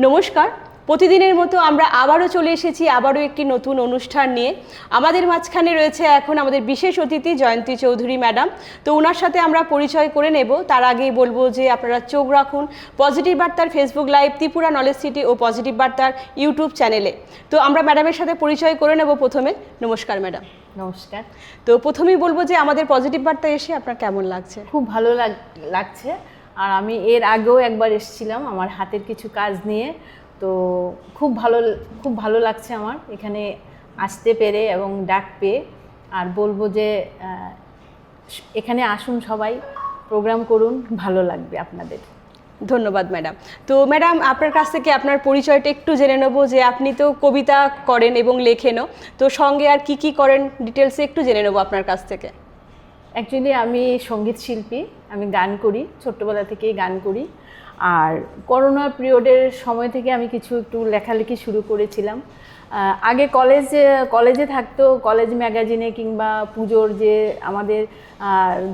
নমস্কার। প্রতিদিনের মতো আমরা আবারও চলে এসেছি আবারও একটি নতুন অনুষ্ঠান নিয়ে। আমাদের মাঝখানে রয়েছে এখন আমাদের বিশেষ অতিথি জয়ন্তী চৌধুরী ম্যাডাম। তো ওনার সাথে আমরা পরিচয় করে নেব। তার আগেই বলব যে আপনারা চোখ রাখুন পজিটিভ বার্তার Facebook live Tripura knowledge city ও পজিটিভ বার্তার ইউটিউব চ্যানেলে। তো আমরা ম্যাডামের সাথে পরিচয় করে নেব প্রথমে। নমস্কার ম্যাডাম। নমস্কার। তো প্রথমেই বলব যে আমাদের পজিটিভ বার্তা এসে আপনার কেমন লাগছে? খুব ভালো লাগ- লাগছে। আর আমি এর আগেও একবার এসেছিলাম আমার হাতের কিছু কাজ নিয়ে। তো খুব ভালো খুব ভালো লাগছে আমার এখানে আসতে পেরে এবং ডাক পেয়ে। আর বলব যে এখানে আসুন সবাই, প্রোগ্রাম করুন, ভালো লাগবে আপনাদের। ধন্যবাদ ম্যাডাম। তো ম্যাডাম, আপনার কাছ থেকে আপনার পরিচয়টা একটু জেনে নেব যে আপনি তো কবিতা করেন এবং লেখেনও। তো সঙ্গে আর কি কি করেন ডিটেলসে একটু জেনে নেব আপনার কাছ থেকে। অ্যাকচুয়ালি আমি সংগীত শিল্পী, আমি গান করি, ছোট্টবেলা থেকেই গান করি। আর করোনা পিরিয়ডের সময় থেকে আমি কিছু একটু লেখালেখি শুরু করেছিলাম। আগে কলেজ কলেজে থাকতো কলেজ ম্যাগাজিনে কিংবা পুজোর যে আমাদের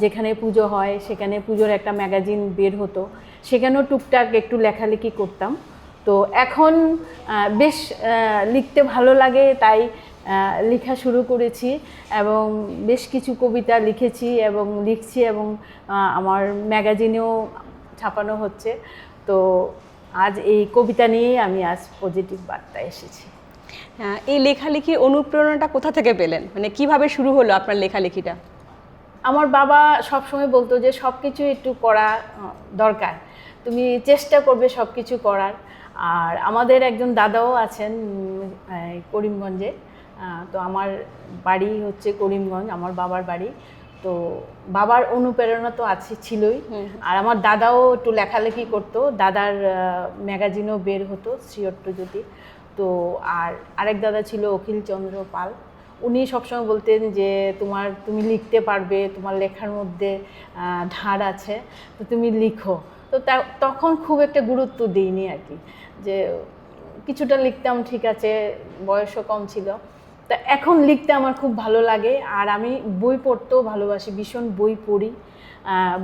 যেখানে পুজো হয়, সেখানে পুজোর একটা ম্যাগাজিন বের হতো। সেখানেও টুকটাক একটু লেখালেখি করতাম। তো এখন বেশ লিখতে ভালো লাগে, তাই লেখা শুরু করেছি এবং বেশ কিছু কবিতা লিখেছি এবং লিখছি এবং আমার ম্যাগাজিনেও ছাপানো হচ্ছে। তো আজ এই কবিতা নিয়েই আমি আজ পজিটিভ বার্তা এসেছি। এই লেখালেখির অনুপ্রেরণাটা কোথা থেকে পেলেন? মানে কীভাবে শুরু হলো আপনার লেখালেখিটা? আমার বাবা সবসময় বলতো যে সব কিছু একটু করা দরকার। তুমি চেষ্টা করবে সব কিছু করার। আর আমাদের একজন দাদাও আছেন করিমগঞ্জে। তো আমার বাড়ি হচ্ছে করিমগঞ্জ আমার বাবার বাড়ি। তো বাবার অনুপ্রেরণা তো আছে ছিলই। আর আমার দাদাও একটু লেখালেখি করতো। দাদার ম্যাগাজিনও বের হতো শ্রীয়ট্ট জ্যোতি তো আর আরেক দাদা ছিল অখিল চন্দ্র পাল। উনি সবসময় বলতেন যে তোমার তুমি লিখতে পারবে তোমার লেখার মধ্যে ধার আছে তো তুমি লিখো। তো তখন খুব একটা গুরুত্ব দিইনি আর কি। যে কিছুটা লিখতাম ঠিক আছে বয়সও কম ছিল। তা এখন লিখতে আমার খুব ভালো লাগে আর আমি বই পড়তেও ভালোবাসি, ভীষণ বই পড়ি।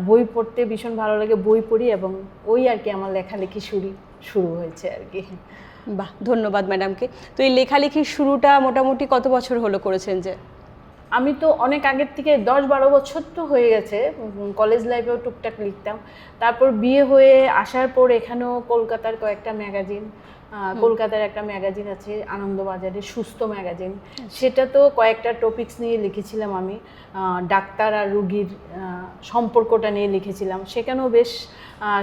বই পড়তে ভীষণ ভালো লাগে, বই পড়ি এবং ওই আর কি আমার লেখালেখি শুরু শুরু হয়েছে আর কি। বাহ, ধন্যবাদ ম্যাডামকে। তো এই লেখালেখির শুরুটা মোটামুটি কত বছর হলো করেছেন যে? আমি তো অনেক আগের থেকে দশ বারো বছর তো হয়ে গেছে কলেজ লাইফেও টুকটাক লিখতাম। তারপর বিয়ে হয়ে আসার পর এখানেও কলকাতার কয়েকটা ম্যাগাজিন কলকাতার একটা ম্যাগাজিন আছে আনন্দবাজারে সুস্থ ম্যাগাজিন সেটা তো কয়েকটা টপিকস নিয়ে লিখেছিলাম আমি ডাক্তার আর রুগীর সম্পর্কটা নিয়ে লিখেছিলাম। সেখানেও বেশ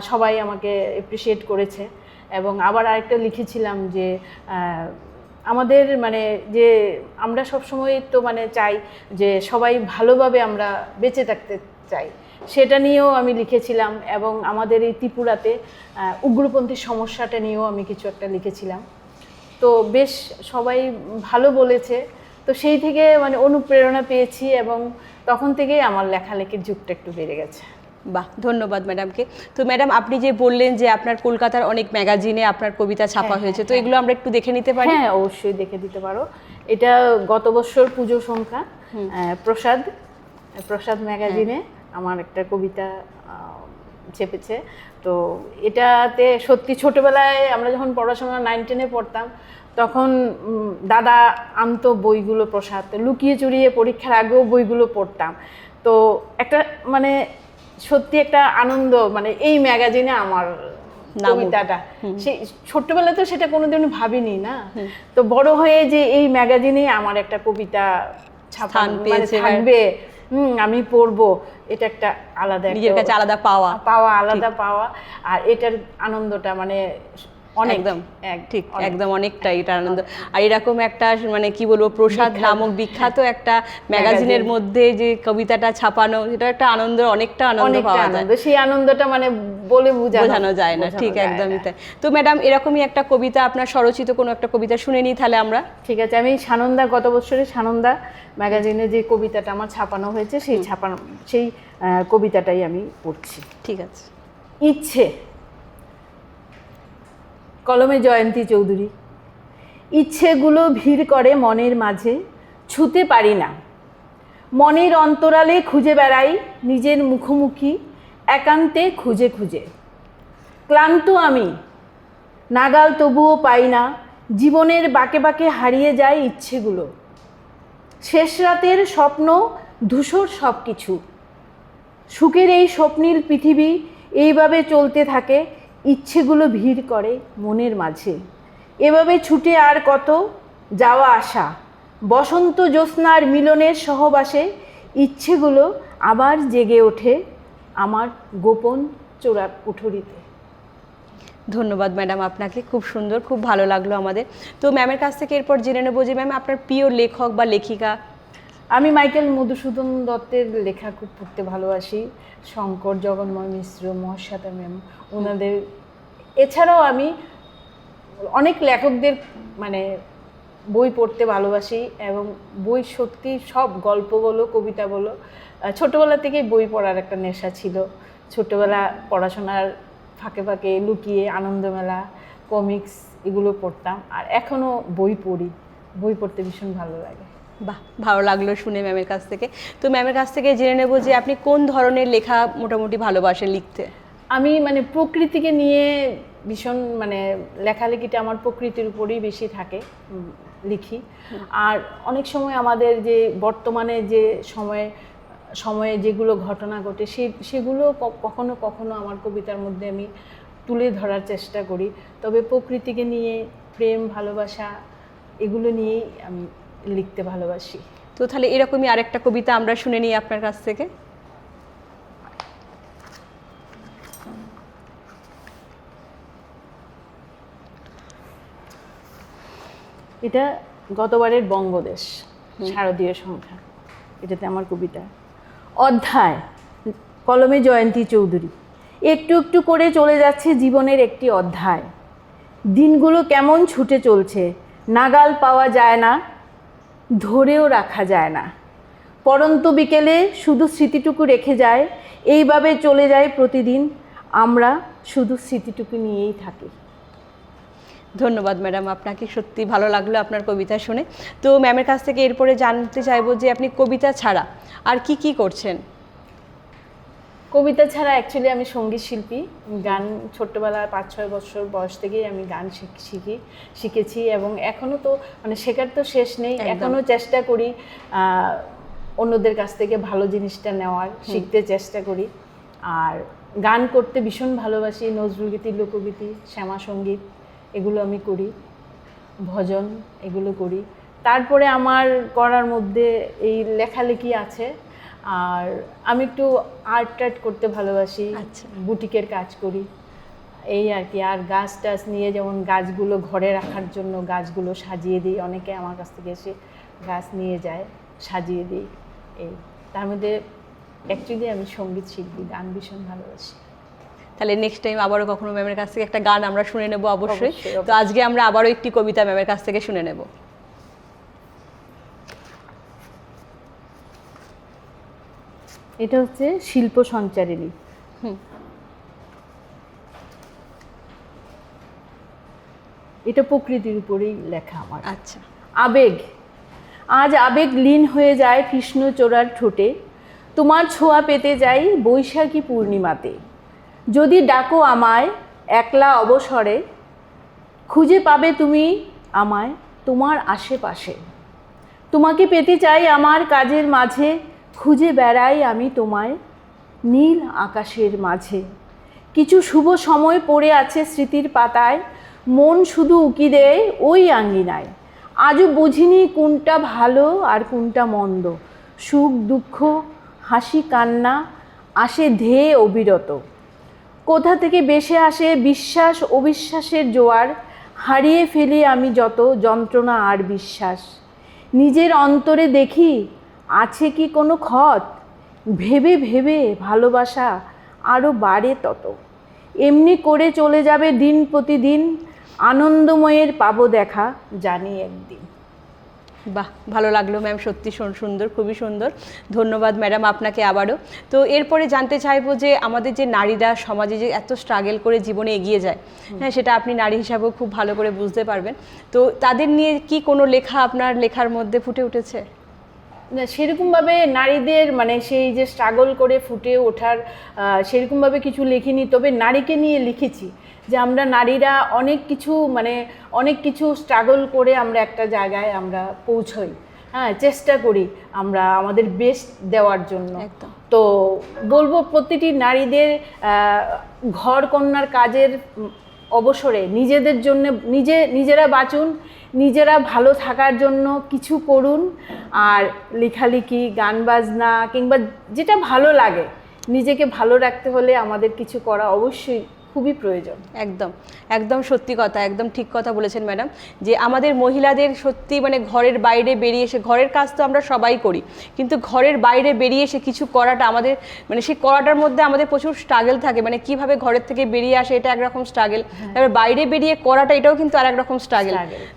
সবাই আমাকে এপ্রিসিয়েট করেছে। এবং আবার আরেকটা লিখেছিলাম যে আমাদের মানে যে আমরা সবসময় তো মানে চাই যে সবাই ভালোভাবে আমরা বেঁচে থাকতে চাই। সেটা নিয়েও আমি লিখেছিলাম এবং আমাদের এই ত্রিপুরাতে উগ্রপন্থী সমস্যাটা নিয়েও আমি কিছু একটা লিখেছিলাম। তো বেশ সবাই ভালো বলেছে। তো সেই থেকে মানে অনুপ্রেরণা পেয়েছি এবং তখন থেকেই আমার লেখালেখির যুগটা একটু বেড়ে গেছে। বাহ ধন্যবাদ ম্যাডামকে তো ম্যাডাম আপনি যে বললেন যে আপনার কলকাতার অনেক ম্যাগাজিনে আপনার কবিতা ছাপা হ্যাঁ, হয়েছে তো হ্যাঁ, এগুলো আমরা একটু দেখে নিতে পারি? হ্যাঁ অবশ্যই দেখে দিতে পারো। এটা গত বছর পুজো সংখ্যা প্রসাদ প্রসাদ ম্যাগাজিনে আমার একটা কবিতা চেপেছে তো এটাতে সত্যি ছোটবেলায় আমরা যখন পড়াশোনা নাইন টেনে পড়তাম তখন দাদা আনতো বইগুলো প্রসাদ লুকিয়ে চুরিয়ে পরীক্ষার আগেও বইগুলো পড়তাম। তো একটা মানে সত্যি একটা আনন্দ মানে এই ম্যাগাজিনে আমার। কবিতাটা। সে ছোট্টবেলা তো সেটা কোনোদিন ভাবিনি না। তো বড় হয়ে যে এই ম্যাগাজিনে আমার একটা কবিতা ছাপা স্থান মানে এবার। থাকবে হুম আমি পড়ব এটা একটা আলাদা নিজের কাছে আলাদা পাওয়া। পাওয়া আলাদা পাওয়া। আর এটার আনন্দটা মানে একদম এক ঠিক একদম অনেকটা এটা আনন্দ। আর এরকম একটা মানে কি বলব প্রসাদ। নামক বিখ্যাত একটা ম্যাগাজিনের মধ্যে যে কবিতাটা ছাপানো সেটা একটা আনন্দ অনেকটা আনন্দ পাওয়া যায়। সেই আনন্দটা মানে বলে বোঝানো যায় না ঠিক একদমই তাই। তো ম্যাডাম এরকমই একটা কবিতা আপনার স্বরচিত কোনো একটা কবিতা শুনে নিই তাহলে আমরা? ঠিক আছে আমি সানন্দা গত বছরে সানন্দা ম্যাগাজিনে যে কবিতাটা আমার ছাপানো হয়েছে সেই ছাপানো সেই কবিতাটাই আমি পড়ছি। ঠিক আছে। ইচ্ছে। কলমে জয়ন্তী চৌধুরী। ইচ্ছেগুলো ভিড় করে মনের মাঝে, ছুতে পারি না। মনের অন্তরালে খুঁজে বেড়াই নিজের মুখোমুখি, একান্তে খুঁজে খুঁজে। ক্লান্ত আমি, নাগাল তবুও পাই না, জীবনের বাঁকে বাঁকে হারিয়ে যায় ইচ্ছেগুলো। শেষ রাতের স্বপ্ন, ধূসর সব কিছু সুখের এই স্বপ্নীল পৃথিবী এইভাবে চলতে থাকে ইচ্ছেগুলো ভিড় করে মনের মাঝে। এভাবে ছুটে আর কত যাওয়া আসা। বসন্ত জ্যোৎস্নার মিলনের সহবাসে ইচ্ছেগুলো আবার জেগে ওঠে আমার গোপন চোরা কুঠুরিতে ধন্যবাদ ম্যাডাম আপনাকে, খুব সুন্দর, খুব ভালো লাগল আমাদের। তো ম্যামের কাছ থেকে এরপর জেনে নেব যে ম্যাম আপনার প্রিয় লেখক বা লেখিকা আমি মাইকেল মধুসূদন দত্তের লেখা খুব পড়তে ভালোবাসি। শঙ্কর জগন্ময় মিশ্র, মহাশ্বেতা ম্যাম ওনাদের এছাড়াও আমি অনেক লেখকদের মানে বই পড়তে ভালোবাসি এবং বই সত্যি সব গল্প বলো, কবিতা বলো ছোটবেলা থেকেই বই পড়ার একটা নেশা ছিল। ছোটোবেলা পড়াশোনার ফাঁকে ফাঁকে লুকিয়ে আনন্দমেলা, কমিক্স এগুলো পড়তাম। আর এখনও বই পড়ি। বই পড়তে ভীষণ ভালো লাগে। বাহ, ভালো লাগল শুনে ম্যামের কাছ থেকে। তো ম্যামের কাছ থেকে জেনে নেব যে আপনি কোন ধরনের লেখা মোটামুটি ভালোবাসেন লিখতে? আমি মানে প্রকৃতিকে নিয়ে ভীষণ মানে লেখালেখিটা আমার প্রকৃতির উপরেই বেশি থাকে লিখি। আর অনেক সময় আমাদের যে বর্তমানে যে সময়ে সময়ে যেগুলো ঘটনা ঘটে, সে, সেগুলো কখনো কখনো আমার কবিতার মধ্যে আমি তুলে ধরার চেষ্টা করি। তবে প্রকৃতিকে নিয়ে, প্রেম, ভালোবাসা, এগুলো নিয়েই আমি লিখতে ভালোবাসি। তো তাহলে এরকমই আরেকটা কবিতা আমরা শুনে নিই আপনার কাছ থেকে। এটা গতবারের বঙ্গদেশ শারদীয় সংখ্যা। এটাতে আমার কবিতা। অধ্যায় কলমে জয়ন্তী চৌধুরী। একটু একটু করে চলে যাচ্ছে জীবনের একটি অধ্যায়। দিনগুলো কেমন ছুটে চলছে নাগাল পাওয়া যায় না। ধরেও রাখা যায় না। পরন্ত বিকেলে শুধু স্মৃতিটুকু রেখে যায়, এইভাবে চলে যায় প্রতিদিন। আমরা শুধু স্মৃতিটুকু নিয়েই থাকি। ধন্যবাদ ম্যাডাম, আপনাকে সত্যি ভালো লাগল আপনার কবিতা শুনে। তো ম্যামের কাছ থেকে এরপরে জানতে চাইব যে আপনি কবিতা ছাড়া আর কি কি করছেন? কবিতা ছাড়া অ্যাকচুয়ালি আমি সংগীত শিল্পী। গান ছোট্টবেলায় পাঁচ ছয় বছর বয়স থেকেই আমি গান শিখ- শিখি শিখেছি এবং এখনও তো মানে শেখার তো শেষ নেই। এখনও চেষ্টা করি অন্যদের কাছ থেকে ভালো জিনিসটা নেওয়ার শিখতে চেষ্টা করি। আর গান করতে ভীষণ ভালোবাসি নজরুলগীতি লোকগীতি শ্যামা সংগীত এগুলো আমি করি। ভজন এগুলো করি। তারপরে আমার করার মধ্যে এই লেখালেখি আছে। আর আমি একটু আর্ট টার্ট করতে ভালোবাসি আচ্ছা। বুটিকের কাজ করি এই আর কি। আর গাছ টাছ নিয়ে যেমন গাছগুলো ঘরে রাখার জন্য গাছগুলো সাজিয়ে দিই অনেকে আমার কাছ থেকে এসে গাছ নিয়ে যায় সাজিয়ে দিই এই। তার মধ্যে অ্যাকচুয়ালি আমি সংগীত শিল্পী গান ভীষণ ভালোবাসি। তাহলে নেক্সট টাইম আবারও কখনো ম্যামের কাছ থেকে একটা গান আমরা শুনে নেব অবশ্যই। অবশ্যই, তো আজকে আমরা আবারও একটি কবিতা ম্যামের কাছ থেকে শুনে নেব। এটা হচ্ছে শিল্প সঞ্চারিণী। এটা প্রকৃতির উপরেই লেখা আমার। আচ্ছা। আবেগ। আজ আবেগ লীন হয়ে যায় কৃষ্ণচূড়ার ঠোঁটে। তোমার ছোঁয়া পেতে যাই বৈশাখী পূর্ণিমাতে। যদি ডাকো আমায় একলা অবসরে খুঁজে পাবে তুমি আমায় তোমার আশেপাশে। তোমাকে পেতে চাই আমার কাজের মাঝে খুঁজে বেড়াই আমি তোমায় নীল আকাশের মাঝে। কিছু শুভ সময় পড়ে আছে স্মৃতির পাতায়, মন শুধু উকি দেয় ওই আঙ্গিনায় আজও বুঝিনি কোনটা ভালো আর কোনটা মন্দ। সুখ, দুঃখ, হাসি, কান্না, আসে ধেয়ে অবিরত। কোথা থেকে বেসে আসে বিশ্বাস, অবিশ্বাসের জোয়ার, হারিয়ে ফেলি আমি যত যন্ত্রণা আর বিশ্বাস। নিজের অন্তরে দেখি আছে কি কোনো ক্ষত ভেবে ভেবে ভালোবাসা আরও বাড়ে তত। এমনি করে চলে যাবে দিন প্রতিদিন আনন্দময়ের পাবো দেখা জানি একদিন। বাহ ভালো লাগল ম্যাম সত্যি সুন- সুন্দর খুবই সুন্দর। ধন্যবাদ ম্যাডাম আপনাকে আবারও। তো এরপরে জানতে চাইব যে আমাদের যে নারীরা সমাজে যে এত স্ট্রাগল করে জীবনে এগিয়ে যায় হ্যাঁ সেটা আপনি নারী হিসাবেও খুব ভালো করে বুঝতে পারবেন। তো তাদের নিয়ে কি কোনো লেখা আপনার লেখার মধ্যে ফুটে উঠেছে? সেরকমভাবে নারীদের মানে সেই যে স্ট্রাগল করে ফুটে ওঠার সেরকমভাবে কিছু লিখিনি তবে নারীকে নিয়ে লিখেছি যে আমরা নারীরা অনেক কিছু মানে অনেক কিছু স্ট্রাগল করে আমরা একটা জায়গায় আমরা পৌঁছই। হ্যাঁ চেষ্টা করি আমরা আমাদের বেস্ট দেওয়ার জন্য। তো বলব প্রতিটি নারীদের ঘর কন্যার কাজের অবসরে নিজেদের জন্য নিজে নিজেরা বাঁচুন নিজেরা ভালো থাকার জন্য কিছু করুন, আর লেখালেখি, গান বাজনা, কিংবা যেটা ভালো লাগে, নিজেকে ভালো রাখতে হলে আমাদের কিছু করা অবশ্যই খুবই প্রয়োজন। একদম একদম সত্যি কথা একদম ঠিক কথা বলেছেন ম্যাডাম যে আমাদের মহিলাদের সত্যি মানে ঘরের বাইরে বেরিয়ে এসে ঘরের কাজ তো আমরা সবাই করি কিন্তু ঘরের বাইরে বেরিয়ে এসে কিছু করাটা আমাদের মানে সেই করাটার মধ্যে আমাদের প্রচুর স্ট্রাগল থাকে মানে কীভাবে ঘরের থেকে বেরিয়ে আসে এটা একরকম স্ট্রাগল তারপর বাইরে বেরিয়ে করাটা এটাও কিন্তু আর একরকম স্ট্রাগল।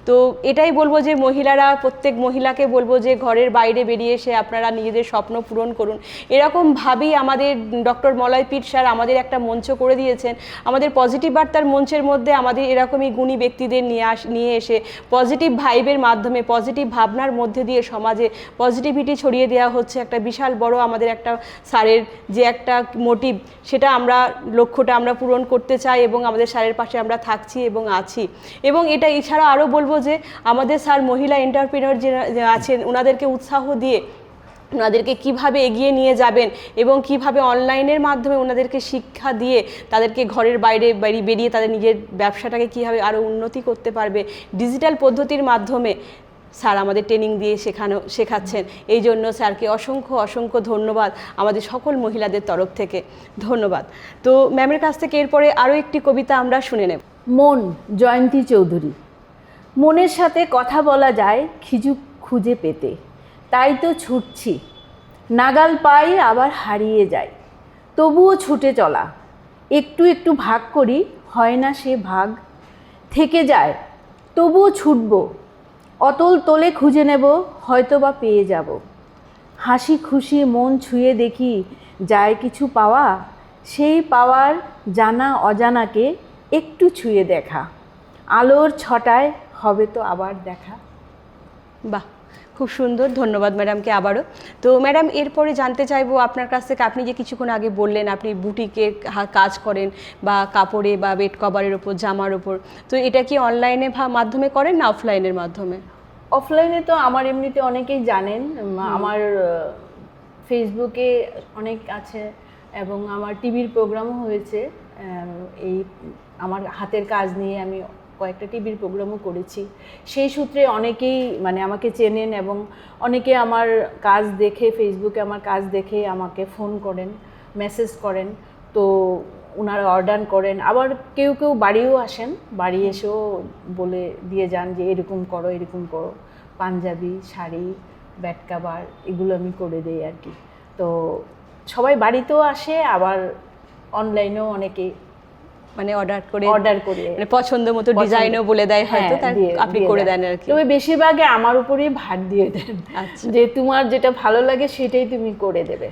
তো এটাই বলব যে মহিলারা প্রত্যেক মহিলাকে বলব যে ঘরের বাইরে বেরিয়ে এসে আপনারা নিজেদের স্বপ্ন পূরণ করুন। এরকমভাবেই আমাদের ডক্টর মলয় পীর স্যার আমাদের একটা মঞ্চ করে দিয়েছেন। আমাদের পজিটিভ বার্তার মঞ্চের মধ্যে আমাদের এরকমই গুণী ব্যক্তিদের নিয়ে আস, নিয়ে এসে পজিটিভ ভাইবের মাধ্যমে পজিটিভ ভাবনার মধ্যে দিয়ে সমাজে পজিটিভিটি ছড়িয়ে দেওয়া হচ্ছে একটা বিশাল বড় আমাদের একটা স্যারের যে একটা মোটিভ সেটা আমরা, লক্ষ্যটা আমরা পূরণ করতে চাই এবং আমাদের স্যারের পাশে আমরা থাকছি এবং আছি। এবং এটা এছাড়া আরও বলব যে আমাদের স্যার মহিলা এন্টারপ্রিনার যে আছেন ওনাদেরকে উৎসাহ দিয়ে ওনাদেরকে কীভাবে এগিয়ে নিয়ে যাবেন এবং কীভাবে অনলাইনের মাধ্যমে ওনাদেরকে শিক্ষা দিয়ে তাদেরকে ঘরের বাইরে বেরিয়ে তাদের নিজের ব্যবসাটাকে কীভাবে আরও উন্নতি করতে পারবে, ডিজিটাল পদ্ধতির মাধ্যমে স্যার আমাদের ট্রেনিং দিয়ে শেখানো, শেখাচ্ছেন। এই জন্য স্যারকে অসংখ্য অসংখ্য ধন্যবাদ আমাদের সকল মহিলাদের তরফ থেকে। ধন্যবাদ। তো ম্যামের কাছ থেকে এরপরে আরও একটি কবিতা আমরা শুনে নেব। মন, জয়ন্তী চৌধুরী। মনের সাথে কথা বলা যায় খিজুক খুঁজে পেতে। তাই তো ছুটছি। নাগাল পাই আবার হারিয়ে যাই। তবুও ছুটে চলা। একটু একটু ভাগ করি, হয় না সে ভাগ। থেকে যায়, তবুও ছুটব। অতল তোলে খুঁজে নেব হয়তো বা পেয়ে যাব। হাসি খুশি মন ছুঁয়ে দেখি, যায় কিছু পাওয়া? সেই পাওয়ার জানা অজানাকে একটু ছুঁয়ে দেখা। আলোর ছটায় হবে তো আবার দেখা। বাহ! খুব সুন্দর ধন্যবাদ ম্যাডামকে আবারও। তো ম্যাডাম এরপরে জানতে চাইব আপনার কাছ থেকে আপনি যে কিছুক্ষণ আগে বললেন আপনি বুটিকে কাজ করেন বা কাপড়ে বা বেড কভারের ওপর জামার ওপর তো এটা কি অনলাইনে মাধ্যমে করেন না অফলাইনের মাধ্যমে? অফলাইনে তো আমার এমনিতে অনেকেই জানেন আমার ফেসবুকে অনেক আছে এবং আমার টিভির প্রোগ্রামও হয়েছে এই আমার হাতের কাজ নিয়ে আমি কয়েকটা টিভির প্রোগ্রামও করেছি। সেই সূত্রে অনেকেই মানে আমাকে চেনেন এবং অনেকে আমার কাজ দেখে ফেসবুকে আমার কাজ দেখে আমাকে ফোন করেন মেসেজ করেন। তো ওনারা অর্ডার করেন। আবার কেউ কেউ বাড়িও আসেন, বাড়ি এসেও বলে দিয়ে যান যে এরকম করো এরকম করো। পাঞ্জাবি, শাড়ি ব্যাট কাভার এগুলো আমি করে দিই আর কি। তো সবাই বাড়িতেও আসে, আবার অনলাইনেও অনেকে মানে অর্ডার করে অর্ডার করে। মানে পছন্দ মতো ডিজাইনও বলে দেয় হয়তো হ্যাঁ, আপনি করে দেন আর কি। তবে বেশিরভাগে আমার উপরেই ভার দিয়ে দেন। আচ্ছা। যে তোমার যেটা ভালো লাগে সেটাই তুমি করে দেবে।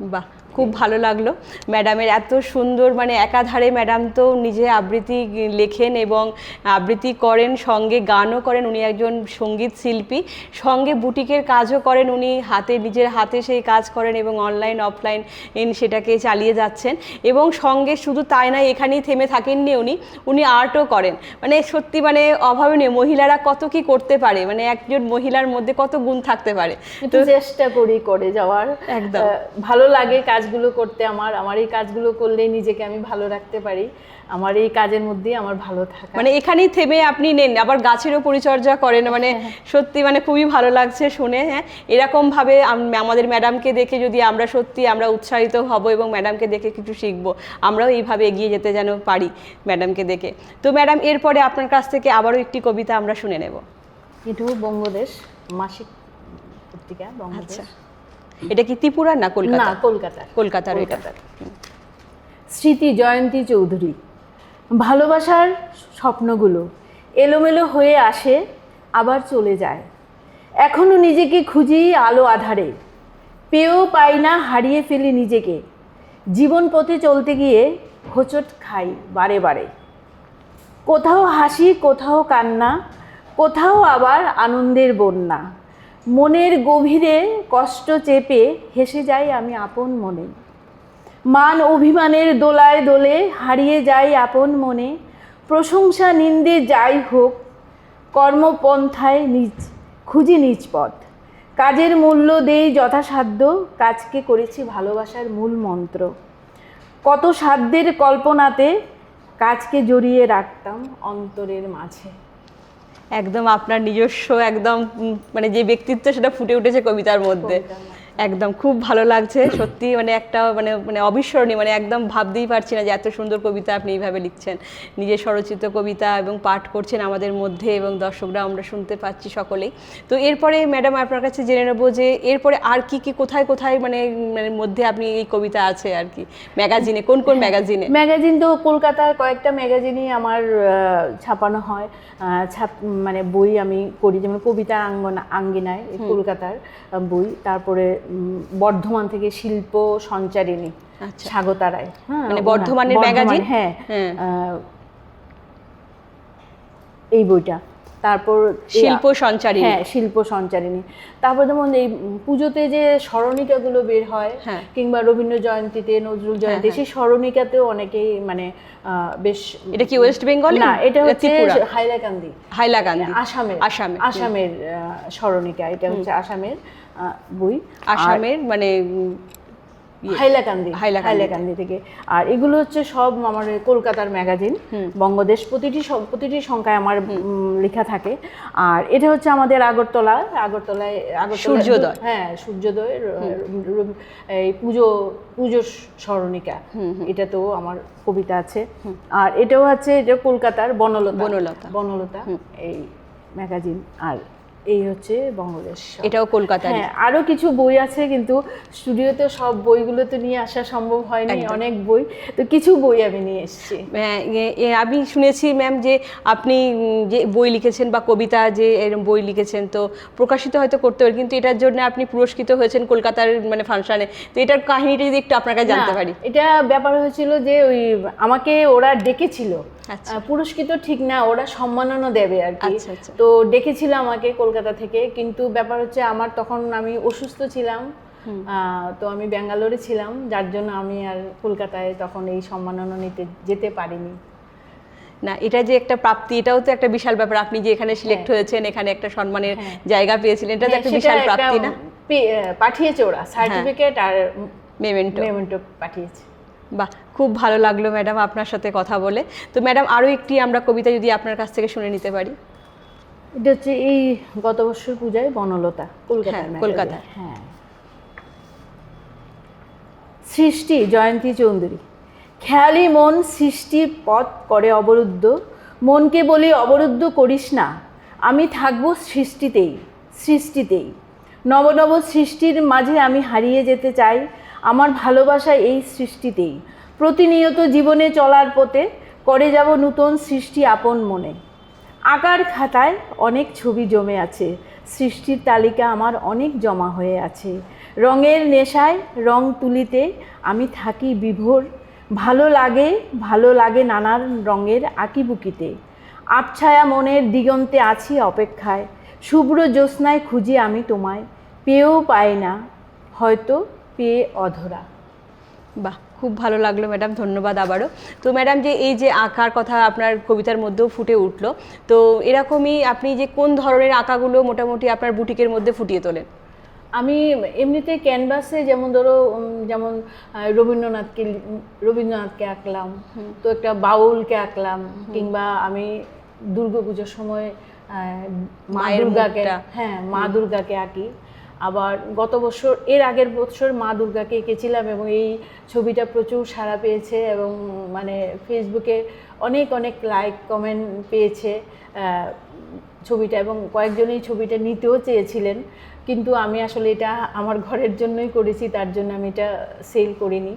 বাহ। খুব ভালো লাগল। ম্যাডামের এত সুন্দর মানে একাধারে ম্যাডাম তো নিজে আবৃত্তি লেখেন এবং আবৃত্তি করেন সঙ্গে গানও করেন উনি একজন সংগীত শিল্পী। সঙ্গে বুটিকের কাজও করেন উনি হাতে নিজের হাতে সেই কাজ করেন এবং অনলাইন অফলাইন সেটাকে চালিয়ে যাচ্ছেন। এবং সঙ্গে শুধু তাই নয় এখানেই থেমে থাকেননি উনি উনি আর্টও করেন। মানে সত্যি মানে অভাবনীয় মহিলারা কত কি করতে পারে? মানে একজন মহিলার মধ্যে কত গুণ থাকতে পারে? চেষ্টা করি করে যাওয়ার। একদম। ভালো লাগে কাজগুলো করতে আমার আমার এই কাজগুলো করলে নিজেকে আমি ভালো রাখতে পারি। আমার এই কাজের মধ্যেই আমার ভালো থাকা। মানে এখানেই থেমে আপনি নেন আবার গাছেরও পরিচর্যা করেন মানে হ্যাঁ, সত্যি মানে খুবই ভালো লাগছে শুনে হ্যাঁ। এরকমভাবে আমাদের ম্যাডামকে দেখে যদি আমরা সত্যি আমরা উৎসাহিত হব এবং ম্যাডামকে দেখে কিছু শিখব আমরাও এইভাবে এগিয়ে যেতে যেন পারি ম্যাডামকে দেখে। তো ম্যাডাম এরপরে আপনার কাছ থেকে আবারও একটি কবিতা আমরা শুনে নেব। এটুকু বঙ্গদেশ মাসিক পত্রিকা বঙ্গদেশ। আচ্ছা। এটা কি ত্রিপুরা না কলকাতা? কলকাতার। কলকাতার এটা। স্মৃতি জয়ন্তী চৌধুরী। ভালোবাসার স্বপ্নগুলো এলোমেলো হয়ে আসে আবার চলে যায়। এখনও নিজেকে খুঁজি আলো আধারে। পেয়েও পাই না হারিয়ে ফেলি নিজেকে। জীবন পথে চলতে গিয়ে হোঁচট খাই বারে বারে। কোথাও হাসি কোথাও কান্না কোথাও আবার আনন্দের বন্যা। মনের গভীরে কষ্ট চেপে হেসে যাই আমি আপন মনে। মান অভিমানের দোলায় দোলে হারিয়ে যাই আপন মনে। প্রশংসা নিন্দে যাই হোক, কর্মপন্থায় নিজ, খুঁজি নিজ পথ। কাজের মূল্য দেই যথাসাধ্য, কাজকে করেছি ভালোবাসার মূল মন্ত্র। কত সাধ্যের কল্পনাতে কাজকে জড়িয়ে রাখতাম অন্তরের মাঝে। একদম আপনার নিজস্ব একদম মানে যে ব্যক্তিত্ব সেটা ফুটে উঠেছে কবিতার মধ্যে। একদম খুব ভালো লাগছে সত্যি মানে একটা মানে মানে অবিস্মরণীয় মানে একদম ভাবতেই পারছি না যে এত সুন্দর কবিতা আপনি এইভাবে লিখছেন। নিজের স্বরচিত কবিতা এবং পাঠ করছেন আমাদের মধ্যে এবং দর্শকরা আমরা শুনতে পাচ্ছি সকলেই। তো এরপরে ম্যাডাম আপনার কাছে জেনে নেব যে এরপরে আর কি কি কোথায় কোথায় মানে মানে মধ্যে আপনি এই কবিতা আছে আর কি? ম্যাগাজিনে কোন কোন ম্যাগাজিনে? ম্যাগাজিন তো কলকাতার কয়েকটা ম্যাগাজিনই আমার ছাপানো হয়। ছাপ মানে বই আমি করি যেমন কবিতা আঙ্গনা আঙ্গিনায় কলকাতার বই। তারপরে বর্ধমান থেকে শিল্প সঞ্চারিণী আচ্ছা। স্বাগতা রায় হ্যাঁ মানে বর্ধমানের ম্যাগাজিন? হ্যাঁ হ্যাঁ। এই বইটা তারপর শিল্প সঞ্চারী হ্যাঁ শিল্প সঞ্চারিণী। তারপর যেমন এই পুজোতে যে স্মরণিকাগুলো বের হয় হ্যাঁ। কিংবা রবীন্দ্র জয়ন্তীতে নজরুল জয়ন্তী সেই স্মরণিকাতেও অনেকেই মানে আহ, বেশ এটা কি ওয়েস্ট বেঙ্গল না এটা হচ্ছে হাইলাকান্দি। হাইলাকান্দি। আসামের। আসামে আসামের আহ, স্মরণিকা এটা হচ্ছে আসামের বই। আসামের মানে হাইলাকান্দি হাইলাকান্দি। হাইলাকান্দি থেকে। আর এগুলো হচ্ছে সব আমার কলকাতার ম্যাগাজিন বঙ্গদেশ প্রতিটি প্রতিটি সংখ্যায় আমার লেখা থাকে। আর এটা হচ্ছে আমাদের আগরতলা আগরতলায় আগরতলা সূর্যোদয়। হ্যাঁ সূর্যোদয় র- র- এই পুজো পুজো স্মরণিকা। এটাতেও আমার কবিতা আছে। আর এটাও আছে এটা কলকাতার বনলতা। বনলতা। বনলতা এই ম্যাগাজিন। আর এই হচ্ছে বঙ্গদেশ এটাও কলকাতার হ্যাঁ আরও কিছু বই আছে কিন্তু স্টুডিওতে সব বইগুলো তো নিয়ে আসা সম্ভব হয়নি অনেক বই। তো কিছু বই আমি নিয়ে এসেছি। হ্যাঁ, আমি শুনেছি ম্যাম যে আপনি যে বই লিখেছেন বা কবিতা যে এরম বই লিখেছেন তো প্রকাশিত হয়তো করতে পারেন কিন্তু এটার জন্য আপনি পুরস্কৃত হয়েছেন কলকাতার মানে ফাংশনে। তো এটার কাহিনীটা যদি একটু আপনার কাছে জানতে পারি। এটা ব্যাপার হয়েছিল যে ওই আমাকে ওরা ডেকেছিল। আচ্ছা। পুরস্কৃত ঠিক না ওরা সম্মাননা দেবে আর কি। আচ্ছা, আচ্ছা। তো ডেকেছিল আমাকে কলকাতা থেকে। কিন্তু ব্যাপার হচ্ছে আমার তখন আমি অসুস্থ ছিলাম। তো আমি ব্যাঙ্গালোরে ছিলাম। যার জন্য আমি আর কলকাতায় তখন এই সম্মাননা নিতে যেতে পারিনি। না এটা যে একটা প্রাপ্তি এটাও তো একটা বিশাল ব্যাপার। আপনি যে এখানে সিলেক্ট হয়েছেন এখানে একটা সম্মানের জায়গা পেয়েছিলেন এটা তো হ্যাঁ, একটা বিশাল প্রাপ্তি না? পাঠিয়েছে ওরা সার্টিফিকেট আর মেমেন্টো মেমেন্টো পাঠিয়েছে। বাহ খুব ভালো লাগল ম্যাডাম আপনার সাথে কথা বলে। তো ম্যাডাম আরও একটি আমরা কবিতা যদি আপনার কাছ থেকে শুনে নিতে পারি। এটা হচ্ছে এই গত বছর পূজায় বনলতা কলকাতা। হ্যাঁ, হ্যাঁ। সৃষ্টি জয়ন্তী চৌধুরী। খেয়ালি মন সৃষ্টির পথ করে অবরুদ্ধ। মনকে বলি অবরুদ্ধ করিস না। আমি থাকব সৃষ্টিতেই সৃষ্টিতেই। নব নব সৃষ্টির মাঝে আমি হারিয়ে যেতে চাই। আমার ভালোবাসা এই সৃষ্টিতেই। প্রতিনিয়ত জীবনে চলার পথে করে যাব নূতন সৃষ্টি আপন মনে। আঁকার খাতায় অনেক ছবি জমে আছে। সৃষ্টির তালিকা আমার অনেক জমা হয়ে আছে। রঙের নেশায় রং তুলিতে আমি থাকি বিভোর। ভালো লাগে ভালো লাগে নানান রঙের আঁকিবুকিতে। আবছায়া মনের দিগন্তে আছি অপেক্ষায়। শুভ্র জ্যোৎস্নায় খুঁজি আমি তোমায়। পেয়েও পাই না, হয়তো পেয়ে অধরা। বাহ খুব ভালো লাগল ম্যাডাম ধন্যবাদ আবারও। তো ম্যাডাম যে এই যে আঁকার কথা আপনার কবিতার মধ্যেও ফুটে উঠল তো এরকমই আপনি যে কোন ধরনের আঁকাগুলো মোটামুটি আপনার বুটিকের মধ্যে ফুটিয়ে তোলেন? আমি এমনিতে ক্যানভাসে যেমন ধরো যেমন রবীন্দ্রনাথকে রবীন্দ্রনাথকে আঁকলাম তো একটা বাউলকে আঁকলাম কিংবা আমি দুর্গাপুজোর সময় মা মায়ের দুর্গাকে হ্যাঁ মা দুর্গাকে আঁকি। আবার গত বছর, এর আগের বছর মা দুর্গাকে এঁকেছিলাম এবং এই ছবিটা প্রচুর সাড়া পেয়েছে এবং মানে ফেসবুকে অনেক অনেক লাইক কমেন্ট পেয়েছে ছবিটা এবং কয়েকজনই ছবিটা নিতেও চেয়েছিলেন। কিন্তু আমি আসলে এটা আমার ঘরের জন্যই করেছি, তার জন্য আমি এটা সেল করিনি।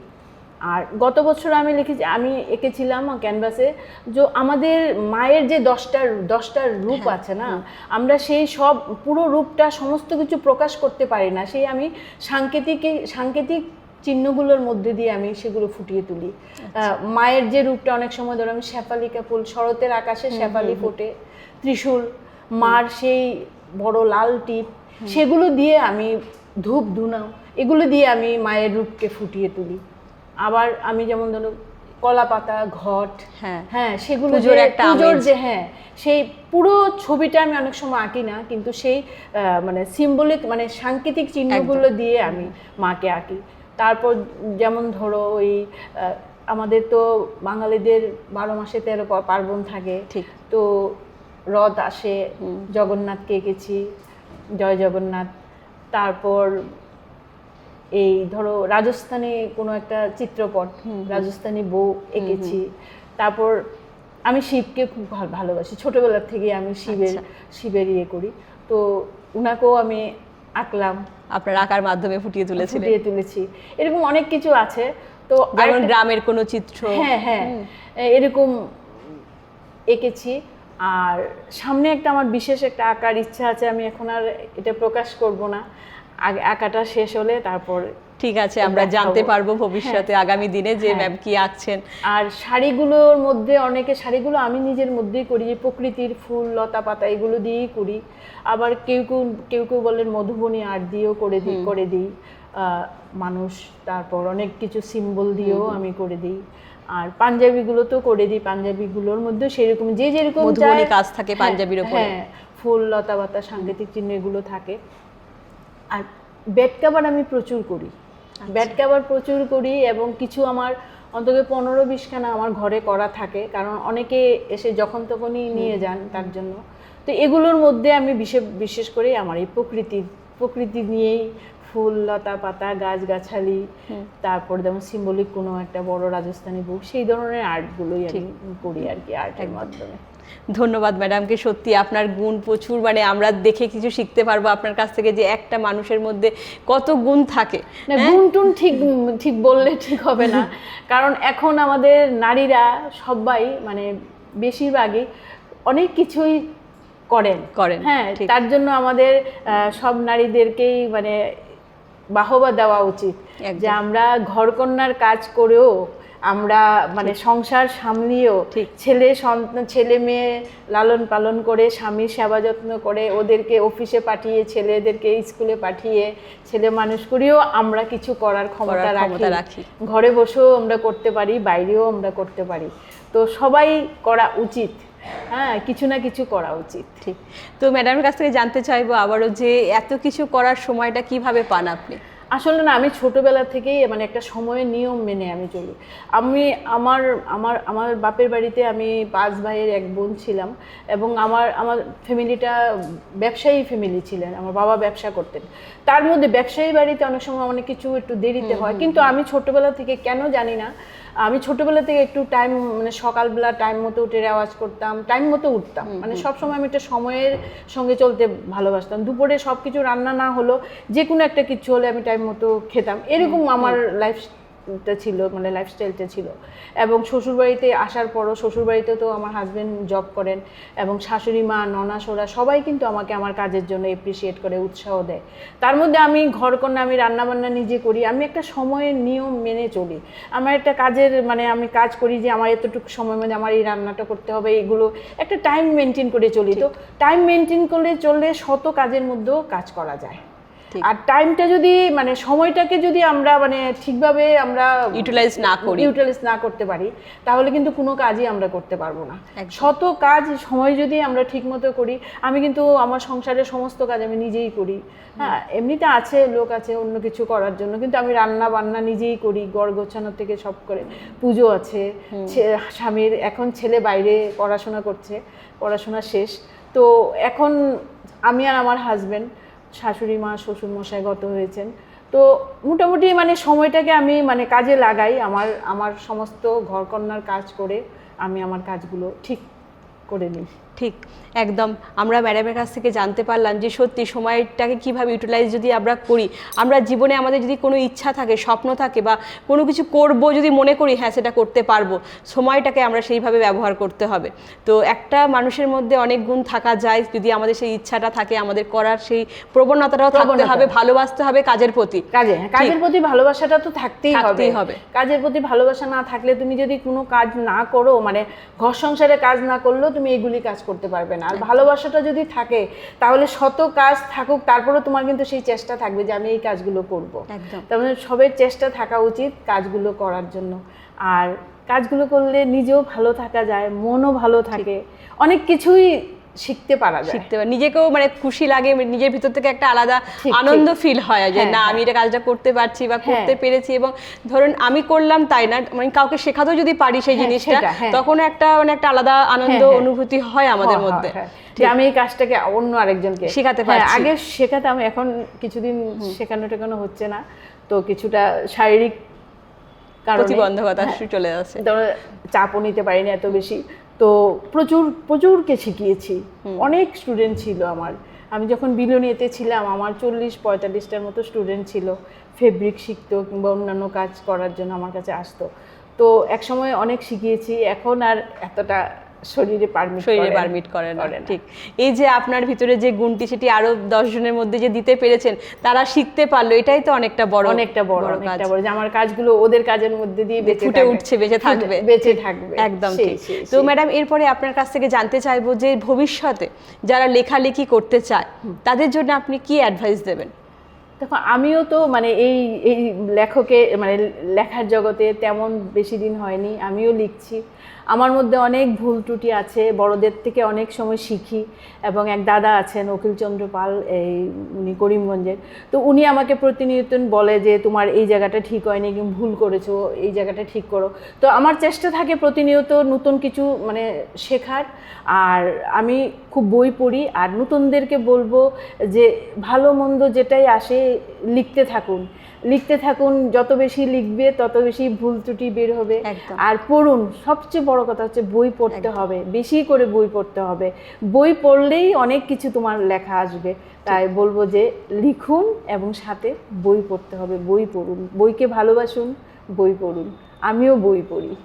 আর গত বছর আমি লিখেছি আমি এঁকেছিলাম ক্যানভাসে যে আমাদের মায়ের যে দশটার দশটার রূপ আছে না আমরা সেই সব পুরো রূপটা সমস্ত কিছু প্রকাশ করতে পারি না। সেই আমি সাংকেতিক সাংকেতিক চিহ্নগুলোর মধ্যে দিয়ে আমি সেগুলো ফুটিয়ে তুলি। মায়ের যে রূপটা অনেক সময় ধরো আমি শেফালিকা ফুল শরতের আকাশে শেফালি ফোটে ত্রিশূল মার সেই বড় লাল টিপ সেগুলো দিয়ে আমি ধূপ ধুনা এগুলো দিয়ে আমি মায়ের রূপকে ফুটিয়ে তুলি। আবার আমি যেমন ধরো কলা পাতা ঘট হ্যাঁ হ্যাঁ সেগুলো পুজোর যে একটা পুজোর যে হ্যাঁ সেই পুরো ছবিটা আমি অনেক সময় আঁকি না কিন্তু সেই মানে সিম্বলিক মানে সাংকেতিক চিহ্নগুলো দিয়ে আমি মাকে আঁকি। তারপর যেমন ধরো ওই আমাদের তো বাঙালিদের বারো মাসে তেরো পার্বণ থাকে। ঠিক। তো রথ আসে জগন্নাথকে এঁকেছি জয় জগন্নাথ। তারপর এই ধরো রাজস্থানে কোনো একটা চিত্রপট রাজস্থানী বউ এঁকেছি। তারপর আমি শিবকে খুব ভাল- ভালোবাসি। ছোটবেলার থেকে আমি শিবের আচ্ছা। শিবের ইয়ে করি। তো উনাকেও আমি আঁকলাম। আপনার আঁকার মাধ্যমে ফুটিয়ে তুলেছি ফুটিয়ে তুলেছি। এরকম অনেক কিছু আছে। তো যেমন গ্রামের কোনো চিত্র। হ্যাঁ হ্যাঁ। এরকম এঁকেছি। আর সামনে একটা আমার বিশেষ একটা আঁকার ইচ্ছা আছে। আমি এখন আর এটা প্রকাশ করব না। আঁকাটা শেষ হলে তারপর ঠিক আছে আমরা জানতে পারব ভবিষ্যতে আগামী দিনে যে হ্যাঁ। ম্যাম কি আঁকছেন। আর শাড়িগুলোর মধ্যে অনেকে শাড়িগুলো আমি নিজের মধ্যেই করি যে প্রকৃতির ফুল লতা পাতা এগুলো দিয়েই করি। আবার কেউ কেউ কেউ কেউ বলেন মধুবনী আর্ট দিয়েও করে দিই করে দিই। আহ, মানুষ তারপর অনেক কিছু সিম্বল দিয়েও আমি করে দিই। আর পাঞ্জাবিগুলো তো করে দিই পাঞ্জাবিগুলোর মধ্যে সেরকম যে যেরকম কাজ থাকে হ্যাঁ, পাঞ্জাবির ওপরে। হ্যাঁ ফুল লতা পাতা সাংকেতিক চিহ্ন এগুলো থাকে। আর বেড কাভার আমি প্রচুর করি। আচ্ছা। বেড কাভার প্রচুর করি এবং কিছু আমার অন্তত পনেরো বিশখানা আমার ঘরে করা থাকে কারণ অনেকে এসে যখন তখনই নিয়ে যান তার জন্য। তো এগুলোর মধ্যে আমি বিশেষ বিশেষ করে আমার এই প্রকৃতির প্রকৃতি নিয়েই ফুল লতা পাতা গাছগাছালি তারপর যেমন সিম্বলিক কোনো একটা বড় রাজস্থানী বুক সেই ধরনের আর্টগুলোই আমি করি আর কি আর্টের মাধ্যমে। ধন্যবাদ ম্যাডামকে সত্যি আপনার গুণ প্রচুর মানে আমরা দেখে কিছু শিখতে পারব আপনার কাছ থেকে যে একটা মানুষের মধ্যে কত গুণ থাকে। না গুণ টুন ঠিক ঠিক বললে ঠিক হবে না। কারণ এখন আমাদের নারীরা সবাই মানে বেশিরভাগই অনেক কিছুই করেন। করেন, হ্যাঁ। তার জন্য আমাদের সব নারীদেরকেই মানে বাহবা দেওয়া উচিত। যে আমরা ঘরকন্যার কাজ করেও আমরা মানে সংসার সামলিয়েও ঠিক। ছেলে সন্তান ছেলে মেয়ে লালন পালন করে স্বামীর সেবা যত্ন করে ওদেরকে অফিসে পাঠিয়ে ছেলেদেরকে স্কুলে পাঠিয়ে ছেলে মানুষ করেও আমরা কিছু করার ক্ষমতা রাখি। ঘরে বসেও আমরা করতে পারি বাইরেও আমরা করতে পারি। তো সবাই করা উচিত। হ্যাঁ কিছু না কিছু করা উচিত। ঠিক। তো ম্যাডামের কাছ থেকে জানতে চাইব আবারও যে এত কিছু করার সময়টা কীভাবে পান আপনি? আসলে না আমি ছোটবেলা থেকেই মানে একটা সময়ের নিয়ম মেনে আমি চলি। আমি আমার আমার আমার বাপের বাড়িতে আমি পাঁচ ভাইয়ের এক বোন ছিলাম এবং আমার আমার ফ্যামিলিটা ব্যবসায়ী ফ্যামিলি ছিলেন আমার বাবা ব্যবসা করতেন। তার মধ্যে ব্যবসায়ী বাড়িতে অনেক সময় অনেক কিছু একটু দেরিতে হয় কিন্তু আমি ছোটবেলা থেকে কেন জানি না আমি ছোটবেলা থেকে একটু টাইম মানে সকালবেলা টাইম মতো উঠে রেওয়াজ করতাম টাইম মতো উঠতাম। মানে সবসময় আমি একটা সময়ের সঙ্গে চলতে ভালোবাসতাম। দুপুরে সব কিছু রান্না না হলো যে কোনো একটা কিছু হলে আমি টাইম মতো খেতাম। এরকম আমার লাইফ টা ছিল মানে লাইফস্টাইলটা ছিল। এবং শ্বশুরবাড়িতে আসার পরও শ্বশুরবাড়িতে তো আমার হাজবেন্ড জব করেন এবং শাশুড়ি মা ননাসোরা সবাই কিন্তু আমাকে আমার কাজের জন্য এপ্রিসিয়েট করে উৎসাহ দেয়। তার মধ্যে আমি ঘরকন্যা আমি রান্নাবান্না নিজে করি। আমি একটা সময়ের নিয়ম মেনে চলি। আমার একটা কাজের মানে আমি কাজ করি যে আমার এতটুকু সময় মধ্যে আমার এই রান্নাটা করতে হবে এগুলো একটা টাইম মেনটেন করে চলি। তো টাইম মেনটেন করলে চললে শত কাজের মধ্যেও কাজ করা যায়। আর টাইমটা যদি মানে সময়টাকে যদি আমরা মানে ঠিকভাবে আমরা ইউটিলাইজ না করি। ইউটিলাইজ না করতে পারি তাহলে কিন্তু কোনো কাজই আমরা করতে পারব না। শত কাজ সময় যদি আমরা ঠিক মতো করি আমি কিন্তু আমার সংসারের সমস্ত কাজ আমি নিজেই করি। হ্যাঁ এমনিতে আছে লোক আছে অন্য কিছু করার জন্য কিন্তু আমি রান্না বান্না নিজেই করি গড় গোছানো থেকে সব করে। পুজো আছে স্বামীর এখন ছেলে বাইরে পড়াশোনা করছে পড়াশোনা শেষ। তো এখন আমি আর আমার হাজবেন্ড শাশুড়ি মা, শ্বশুর মশাই গত হয়েছেন। তো মোটামুটি মানে সময়টাকে আমি মানে কাজে লাগাই, আমার আমার সমস্ত ঘরকন্যার কাজ করে আমি আমার কাজগুলো ঠিক করে নিই। ঠিক একদম। আমরা ম্যাডামের কাছ থেকে জানতে পারলাম যে সত্যি সময়টাকে কীভাবে ইউটিলাইজ যদি আমরা করি আমরা জীবনে আমাদের যদি কোনো ইচ্ছা থাকে স্বপ্ন থাকে বা কোনো কিছু করব যদি মনে করি হ্যাঁ সেটা করতে পারব সময়টাকে আমরা সেইভাবে ব্যবহার করতে হবে। তো একটা মানুষের মধ্যে অনেক গুণ থাকা যায় যদি আমাদের সেই ইচ্ছাটা থাকে আমাদের করার সেই প্রবণতাটাও থাকতে। হবে ভালোবাসতে হবে কাজের প্রতি। কাজে কাজের প্রতি ভালোবাসাটা তো থাকতেই হবে। থাকতেই হবে। কাজের প্রতি ভালোবাসা না থাকলে তুমি যদি কোনো কাজ না করো মানে ঘর সংসারে কাজ না করলেও তুমি এগুলি কাজ করতে পারবে না। আর ভালোবাসাটা যদি থাকে তাহলে শত কাজ থাকুক তারপরে তোমার কিন্তু সেই চেষ্টা থাকবে যে আমি এই কাজগুলো করব। তার মানে সবের চেষ্টা থাকা উচিত কাজগুলো করার জন্য। আর কাজগুলো করলে নিজেও ভালো থাকা যায় মনও ভালো থাকে। অনেক কিছুই শিখতে পারা যায় শিখতে পারে নিজেকেও মানে খুশি লাগে নিজের ভিতর থেকে একটা আলাদা আনন্দ ফিল হয় যে হ্যাঁ, না হ্যাঁ। আমি এটা কাজটা করতে পারছি বা করতে হ্যাঁ। পেরেছি এবং ধরুন আমি করলাম তাই না মানে কাউকে শেখাতেও যদি পারি সেই হ্যাঁ, জিনিসটা হ্যাঁ। তখন একটা মানে একটা আলাদা আনন্দ হ্যাঁ, হ্যাঁ। অনুভূতি হয় আমাদের মধ্যে হয়, হয়। যে আমি এই কাজটাকে অন্য আরেকজনকে শেখাতে পারি। আগে শেখাতাম এখন কিছুদিন শেখানো টেখানো হচ্ছে না তো কিছুটা শারীরিক প্রতিবন্ধকতা হ্যাঁ, চলে আসে চাপও নিতে পারিনি এত বেশি তো প্রচুর প্রচুরকে শিখিয়েছি। অনেক স্টুডেন্ট ছিল আমার। আমি যখন বিলোনিয়াতে ছিলাম আমার চল্লিশ পঁয়তাল্লিশটার মতো স্টুডেন্ট ছিল। ফেব্রিক শিখতো কিংবা অন্যান্য কাজ করার জন্য আমার কাছে আসতো। তো এক সময় অনেক শিখিয়েছি। এখন আর এতটা শরীরে পারমিট শরীরে পারমিট করে না। ঠিক। এই যে আপনার ভিতরে যে গুণটি সেটি আরও দশ জনের মধ্যে যে দিতে পেরেছেন তারা শিখতে পারল এটাই তো অনেকটা বড় অনেকটা বড় অনেকটা বড়। যে আমার কাজগুলো ওদের কাজের মধ্যে দিয়ে বেঁচে ফুটে উঠছে, বেঁচে থাকবে। বেঁচে থাকবে। একদম ঠিক। তো ম্যাডাম এরপরে আপনার কাছ থেকে জানতে চাইব যে ভবিষ্যতে যারা লেখালেখি করতে চায় তাদের জন্য আপনি কি অ্যাডভাইস দেবেন? দেখো আমিও তো মানে এই এই লেখকে মানে লেখার জগতে তেমন বেশি দিন হয়নি আমিও লিখছি। আমার মধ্যে অনেক ভুল ত্রুটি আছে, বড়দের থেকে অনেক সময় শিখি এবং এক দাদা আছেন, অখিলচন্দ্র পাল, এই উনি করিমগঞ্জের। তো উনি আমাকে প্রতিনিয়ত বলে যে, তোমার এই জায়গাটা ঠিক হয়নি কিংবা ভুল করেছ, এই জায়গাটা ঠিক করো। তো আমার চেষ্টা থাকে প্রতিনিয়ত নতুন কিছু মানে শেখার। আর আমি খুব বই পড়ি আর নতুনদেরকে বলব যে ভালো মন্দ যেটাই আসে লিখতে থাকুন। লিখতে থাকুন যত বেশি লিখবে তত বেশি ভুল ত্রুটি বের হবে। আর পড়ুন সবচেয়ে বড় কথা হচ্ছে বই পড়তে হবে বেশি করে বই পড়তে হবে। বই পড়লেই অনেক কিছু তোমার লেখা আসবে। তাই বলব যে লিখুন এবং সাথে বই পড়তে হবে বই পড়ুন। বইকে ভালোবাসুন বই পড়ুন। আমিও বই পড়ি।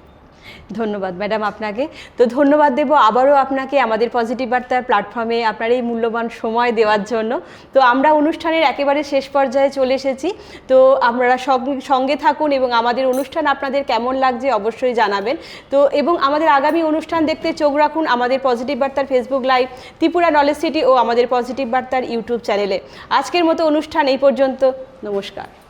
ধন্যবাদ ম্যাডাম আপনাকে। তো ধন্যবাদ দেব আবারও আপনাকে আমাদের পজিটিভ বার্তার প্ল্যাটফর্মে আপনার এই মূল্যবান সময় দেওয়ার জন্য। তো আমরা অনুষ্ঠানের একেবারে শেষ পর্যায়ে চলে এসেছি। তো আপনারা সঙ্গে- থাকুন এবং আমাদের অনুষ্ঠান আপনাদের কেমন লাগছে অবশ্যই জানাবেন। তো এবং আমাদের আগামী অনুষ্ঠান দেখতে চোখ রাখুন আমাদের পজিটিভ বার্তার Facebook live, Tripura knowledge city ও আমাদের পজিটিভ বার্তার ইউটিউব চ্যানেলে। আজকের মতো অনুষ্ঠান এই পর্যন্ত। নমস্কার।